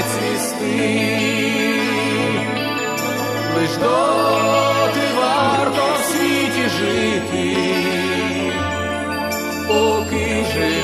не цвісти, лиш доти варто в світі жити, поки квітнеш.